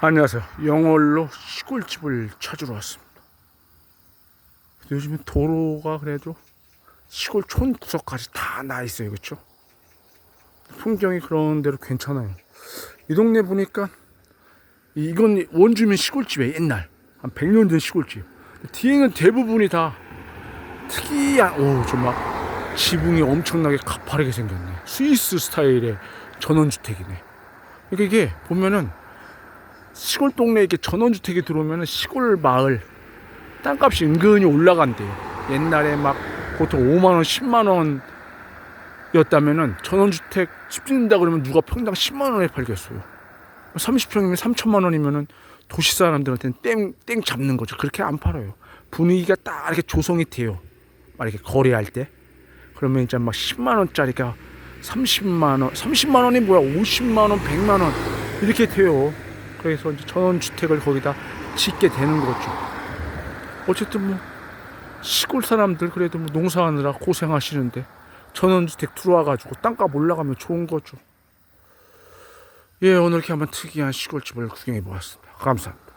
안녕하세요. 영월로 시골집을 찾으러 왔습니다. 요즘에 도로가 그래도 시골 촌 구석까지 다 나 있어요. 그렇죠? 풍경이 그런 대로 괜찮아요. 이 동네 보니까 이건 원주민 시골집이에요. 옛날 한 100년 된 시골집. 뒤에는 대부분이 다 특이한 오 정말 지붕이 엄청나게 가파르게 생겼네. 스위스 스타일의 전원주택이네. 그러니까 이게 보면은 시골 동네에 이렇게 전원주택이 들어오면 시골 마을 땅값이 은근히 올라간대요. 옛날에 막 보통 5만원, 10만원 였다면은 전원주택 집 짓는다 그러면 누가 평당 10만원에 팔겠어요. 30평이면 3천만 원이면은 도시 사람들한테는 땡, 땡 잡는 거죠. 그렇게 안 팔아요. 분위기가 딱 이렇게 조성이 돼요. 막 이렇게 거래할 때. 그러면 이제 막 10만 원짜리가 30만 원, 30만 원이 뭐야? 50만 원, 100만 원 이렇게 돼요. 그래서 이제 전원주택을 거기다 짓게 되는 거죠. 어쨌든 뭐 시골 사람들 그래도 뭐 농사하느라 고생하시는데 전원주택 들어와가지고 땅값 올라가면 좋은 거죠. 예, 오늘 이렇게 한번 특이한 시골집을 구경해 보았습니다. 감사합니다.